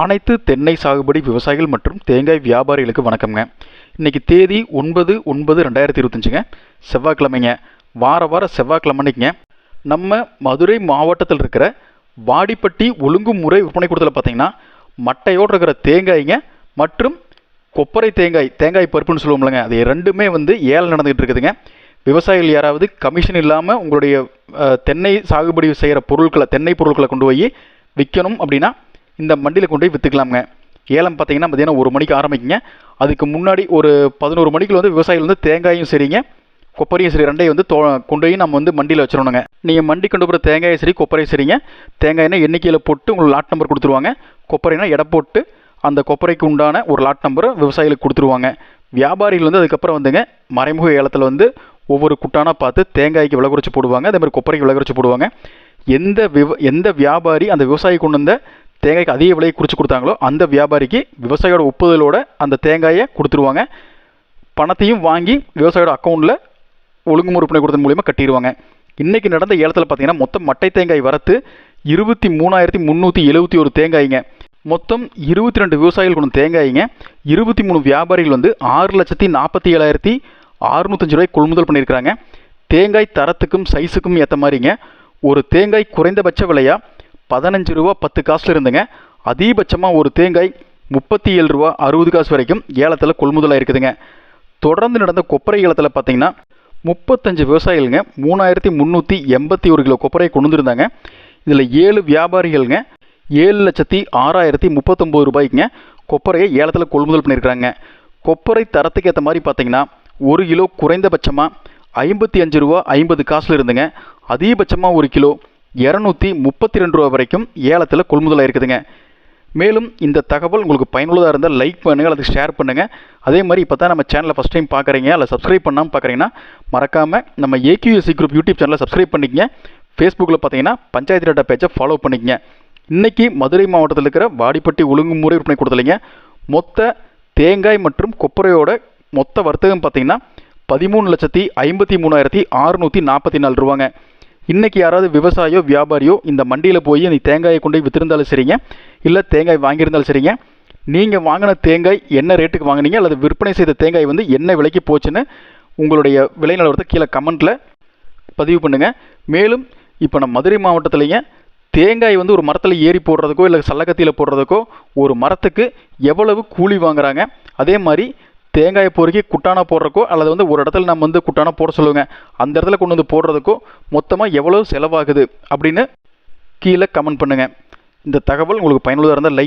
அனைத்து தென்னை சாகுபடி விவசாயிகள் மற்றும் தேங்காய் வியாபாரிகளுக்கு வணக்கம்ங்க. இன்னைக்கு தேதி ஒன்பது ஒன்பது ரெண்டாயிரத்தி இருபத்தஞ்சுங்க. செவ்வாய்க்கிழமைங்க. வார வார செவ்வாய்க்கிழமைக்குங்க நம்ம மதுரை மாவட்டத்தில் இருக்கிற வாடிப்பட்டி ஒழுங்குமுறை விற்பனை கூடத்தில் பார்த்தீங்கன்னா மட்டையோடு இருக்கிற தேங்காய்ங்க மற்றும் கொப்பரை தேங்காய் தேங்காய் பருப்புன்னு சொல்லுவோம்லங்க. அது ரெண்டுமே வந்து ஏழை நடந்துகிட்டு இருக்குதுங்க. விவசாயிகள் யாராவது கமிஷன் இல்லாமல் உங்களுடைய தென்னை சாகுபடி செய்கிற பொருட்களை தென்னை பொருட்களை கொண்டு போய் விற்கணும் அப்படின்னா இந்த மண்டியில் கொண்டு போய் விற்றுக்கலாமுங்க ஏலம் பார்த்தீங்கன்னா மதியானம் ஒரு மணிக்கு ஆரம்பிக்குங்க. அதுக்கு முன்னாடி ஒரு பதினோரு மணிக்குள்ள வந்து விவசாயிகள் வந்து தேங்காயும் சரிங்க கொப்பரையும் சரி ரெண்டையும் வந்து தோ கொண்டு போய் நம்ம வந்து மண்டியில் வச்சிடணுங்க. நீங்கள் மண்டி கொண்டு போகிற தேங்காயும் சரி கொப்பரையும் சரிங்க தேங்காய்னா எண்ணிக்கையில் போட்டு உங்களுக்கு லாட் நம்பர் கொடுத்துருவாங்க. கொப்பரைனா எடை போட்டு அந்த கொப்பரைக்கு உண்டான ஒரு லாட் நம்பரை விவசாயிகளுக்கு கொடுத்துருவாங்க. வியாபாரிகள் வந்து அதுக்கப்புறம் வந்துங்க மறைமுக ஏலத்தில் வந்து ஒவ்வொரு குட்டானாக பார்த்து தேங்காய்க்கு விலை குறைச்சி போடுவாங்க. அதே மாதிரி கொப்பரைக்கு விலை குறைச்சி போடுவாங்க. எந்த விவ எந்த வியாபாரி அந்த விவசாயி கொண்டு வந்த தேங்காய்க்கு அதிக விலையை குறித்து கொடுத்தாங்களோ அந்த வியாபாரிக்கு விவசாயியோட ஒப்புதலோட அந்த தேங்காயை கொடுத்துருவாங்க. பணத்தையும் வாங்கி விவசாயியோட அக்கௌண்ட்டில் ஒழுங்குமுறை விற்பனை கொடுத்தன் மூலியமாக கட்டிடுவாங்க இன்றைக்கி நடந்த ஏலத்தில் பார்த்தீங்கன்னா மொத்தம் மட்டை தேங்காய் வரத்து இருபத்தி மூணாயிரத்தி முந்நூற்றி எழுபத்தி ஒரு தேங்காய்ங்க. மொத்தம் இருபத்தி ரெண்டு விவசாயிகள் கொண்டு தேங்காய்ங்க. இருபத்தி மூணு வியாபாரிகள் வந்து ஆறு லட்சத்தி நாற்பத்தி ஏழாயிரத்தி அறுநூத்தஞ்சு ரூபாய் கொள்முதல் பண்ணியிருக்கிறாங்க. தேங்காய் தரத்துக்கும் சைஸுக்கும் ஏற்ற மாதிரிங்க. ஒரு தேங்காய் குறைந்தபட்ச விலையாக பதினஞ்சு ரூபா பத்து காசில் இருந்துங்க. அதிகபட்சமாக ஒரு தேங்காய் முப்பத்தி ஏழு ரூபா அறுபது காசு வரைக்கும் ஏலத்தில் கொள்முதலாக இருக்குதுங்க. தொடர்ந்து நடந்த கொப்பரை ஏலத்தில் பார்த்தீங்கன்னா முப்பத்தஞ்சு விவசாயிகளுங்க மூணாயிரத்தி முந்நூற்றி எண்பத்தி ஒரு கிலோ கொப்பரையை கொண்டு வந்திருந்தாங்க. இதில் ஏழு வியாபாரிகள்ங்க ஏழு லட்சத்தி ஆறாயிரத்தி முப்பத்தொம்போது ரூபாய்க்குங்க கொப்பரையை ஏலத்தில் கொள்முதல் பண்ணியிருக்கிறாங்க கொப்பரை தரத்துக்கு ஏற்ற மாதிரி பார்த்தீங்கன்னா ஒரு கிலோ குறைந்தபட்சமாக ஐம்பத்தி அஞ்சு ரூபா ஐம்பது காசில் இருந்துங்க. அதிகபட்சமாக ஒரு கிலோ இரநூத்தி முப்பத்தி ரெண்டு ரூபா வரைக்கும் ஏலத்தில் கொள்முதலாக இருக்குதுங்க மேலும் இந்த தகவல் உங்களுக்கு பயனுள்ளதாக இருந்தால் லைக் பண்ணுங்கள் அல்லது ஷேர் பண்ணுங்கள் அதே மாதிரி இப்போ தான் நம்ம சேனலை ஃபஸ்ட் டைம் பார்க்குறீங்க அல்ல சப்ஸ்கிரைப் பண்ணாமல் பார்க்குறீங்கன்னா மறக்காமல் நம்ம ஏக்யூஎஸ்சி குரூப் யூடியூப் சேனலை சப்ஸ்கிரைப் பண்ணிக்கங்க. ஃபேஸ்புக்கில் பார்த்தீங்கன்னா பஞ்சாயத்து டேட்டா பேஜை ஃபாலோ பண்ணிக்கங்க. இன்னைக்கு மதுரை மாவட்டத்தில் இருக்கிற வாடிப்பட்டி ஒழுங்குமுறை விற்பனை கொடுத்தலைங்க மொத்த தேங்காய் மற்றும் கொப்பரையோட மொத்த வர்த்தகம் பார்த்தீங்கன்னா பதிமூணு லட்சத்தி ஐம்பத்தி மூணாயிரத்தி அறுநூற்றி நாற்பத்தி நாலு ரூபாங்க. இன்றைக்கி யாராவது விவசாயியோ வியாபாரியோ இந்த மண்டியில் போய் நீ தேங்காயை கொண்டு போய் வித்திருந்தாலும் சரிங்க. இல்லை தேங்காய் வாங்கியிருந்தாலும் சரிங்க. நீங்கள் வாங்கின தேங்காய் என்ன ரேட்டுக்கு வாங்குனீங்க? அல்லது விற்பனை செய்த தேங்காய் வந்து என்ன விலைக்கு போச்சுன்னு உங்களுடைய விலை நிலவரத்தை கீழே கமெண்ட்டில் பதிவு பண்ணுங்கள் மேலும் இப்போ நம்ம மதுரை மாவட்டத்துலேங்க தேங்காய் வந்து ஒரு மரத்தில் ஏறி போடுறதுக்கோ இல்லை சல்லக்கத்தியில் போடுறதுக்கோ ஒரு மரத்துக்கு எவ்வளவு கூலி வாங்குறாங்க? அதே மாதிரி தேங்காயை பொறுக்கி குட்டானா போடுறக்கோ அல்லது வந்து ஒரு இடத்துல நம்ம வந்து குட்டானா போட சொல்லுவாங்க அந்த இடத்துல கொண்டு வந்து போடுறதுக்கோ மொத்தமாக எவ்வளோ செலவாகுது அப்படின்னு கீழே கமெண்ட் பண்ணுங்கள் இந்த தகவல் உங்களுக்கு பயனுள்ளதாக இருந்தால் லைக்